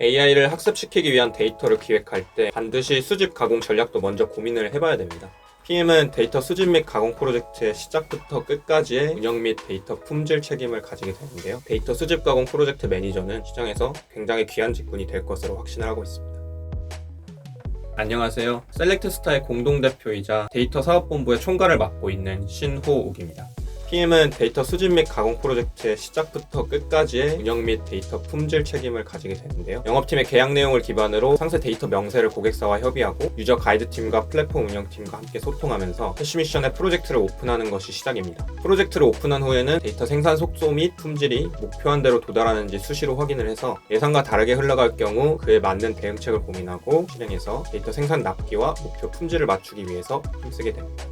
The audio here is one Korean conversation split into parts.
AI를 학습시키기 위한 데이터를 기획할 때 반드시 수집 가공 전략도 먼저 고민을 해봐야 됩니다. PM은 데이터 수집 및 가공 프로젝트의 시작부터 끝까지의 운영 및 데이터 품질 책임을 가지게 되는데요. 데이터 수집 가공 프로젝트 매니저는 시장에서 굉장히 귀한 직군이 될 것으로 확신을 하고 있습니다. 안녕하세요. 셀렉트스타의 공동대표이자 데이터 사업본부의 총괄을 맡고 있는 신호욱입니다. PM은 데이터 수집 및 가공 프로젝트의 시작부터 끝까지의 운영 및 데이터 품질 책임을 가지게 되는데요. 영업팀의 계약 내용을 기반으로 상세 데이터 명세를 고객사와 협의하고 유저 가이드 팀과 플랫폼 운영팀과 함께 소통하면서 캐시 미션의 프로젝트를 오픈하는 것이 시작입니다. 프로젝트를 오픈한 후에는 데이터 생산 속도 및 품질이 목표한 대로 도달하는지 수시로 확인을 해서 예상과 다르게 흘러갈 경우 그에 맞는 대응책을 고민하고 실행해서 데이터 생산 납기와 목표 품질을 맞추기 위해서 힘쓰게 됩니다.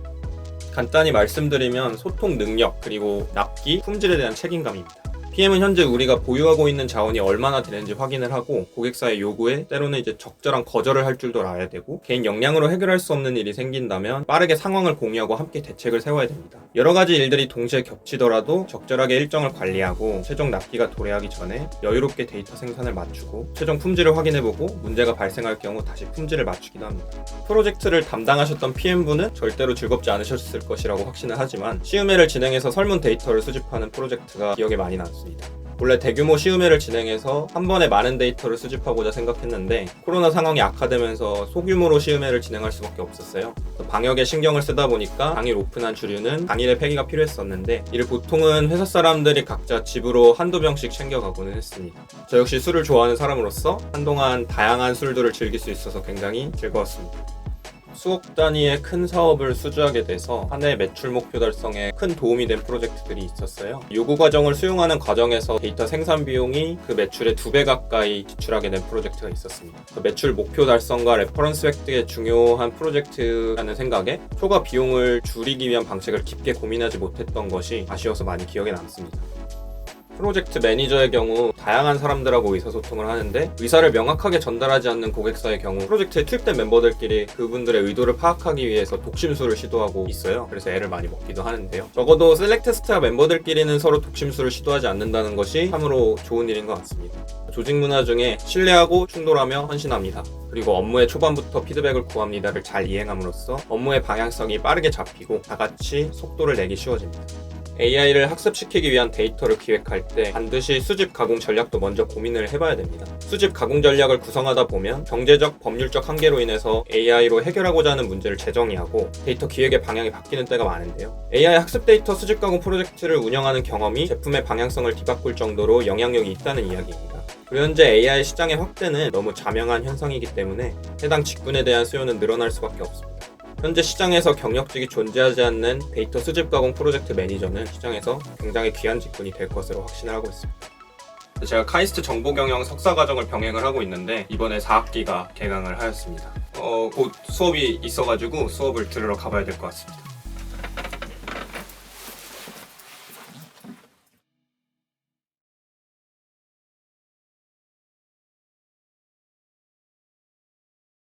간단히 말씀드리면 소통 능력 그리고 납기 품질에 대한 책임감입니다. PM은 현재 우리가 보유하고 있는 자원이 얼마나 되는지 확인을 하고 고객사의 요구에 때로는 이제 적절한 거절을 할 줄도 알아야 되고 개인 역량으로 해결할 수 없는 일이 생긴다면 빠르게 상황을 공유하고 함께 대책을 세워야 됩니다. 여러 가지 일들이 동시에 겹치더라도 적절하게 일정을 관리하고 최종 납기가 도래하기 전에 여유롭게 데이터 생산을 맞추고 최종 품질을 확인해보고 문제가 발생할 경우 다시 품질을 맞추기도 합니다. 프로젝트를 담당하셨던 PM분은 절대로 즐겁지 않으셨을 것이라고 확신을 하지만 시음회를 진행해서 설문 데이터를 수집하는 프로젝트가 기억에 많이 남습니다. 원래 대규모 시음회를 진행해서 한 번에 많은 데이터를 수집하고자 생각했는데 코로나 상황이 악화되면서 소규모로 시음회를 진행할 수밖에 없었어요. 방역에 신경을 쓰다 보니까 당일 오픈한 주류는 당일에 폐기가 필요했었는데 이를 보통은 회사 사람들이 각자 집으로 한두 병씩 챙겨가고는 했습니다. 저 역시 술을 좋아하는 사람으로서 한동안 다양한 술들을 즐길 수 있어서 굉장히 즐거웠습니다. 수억 단위의 큰 사업을 수주하게 돼서 한 해 매출 목표 달성에 큰 도움이 된 프로젝트들이 있었어요. 요구 과정을 수용하는 과정에서 데이터 생산 비용이 그 매출의 두 배 가까이 지출하게 된 프로젝트가 있었습니다. 그 매출 목표 달성과 레퍼런스 획득에 중요한 프로젝트라는 생각에 초과 비용을 줄이기 위한 방식을 깊게 고민하지 못했던 것이 아쉬워서 많이 기억에 남습니다. 프로젝트 매니저의 경우 다양한 사람들하고 의사소통을 하는데 의사를 명확하게 전달하지 않는 고객사의 경우 프로젝트에 투입된 멤버들끼리 그분들의 의도를 파악하기 위해서 독심술을 시도하고 있어요. 그래서 애를 많이 먹기도 하는데요. 적어도 셀렉트 스타 멤버들끼리는 서로 독심술을 시도하지 않는다는 것이 참으로 좋은 일인 것 같습니다. 조직 문화 중에 신뢰하고 충돌하며 헌신합니다. 그리고 업무의 초반부터 피드백을 구합니다를 잘 이행함으로써 업무의 방향성이 빠르게 잡히고 다 같이 속도를 내기 쉬워집니다. AI를 학습시키기 위한 데이터를 기획할 때 반드시 수집 가공 전략도 먼저 고민을 해봐야 됩니다. 수집 가공 전략을 구성하다 보면 경제적, 법률적 한계로 인해서 AI로 해결하고자 하는 문제를 재정의하고 데이터 기획의 방향이 바뀌는 때가 많은데요. AI 학습 데이터 수집 가공 프로젝트를 운영하는 경험이 제품의 방향성을 뒤바꿀 정도로 영향력이 있다는 이야기입니다. 현재 AI 시장의 확대는 너무 자명한 현상이기 때문에 해당 직군에 대한 수요는 늘어날 수밖에 없습니다. 현재 시장에서 경력직이 존재하지 않는 데이터 수집 가공 프로젝트 매니저는 시장에서 굉장히 귀한 직군이 될 것으로 확신을 하고 있습니다. 제가 카이스트 정보경영 석사 과정을 병행을 하고 있는데 이번에 4학기가 개강을 하였습니다. 어, 곧 수업이 있어가지고 수업을 들으러 가봐야 될 것 같습니다.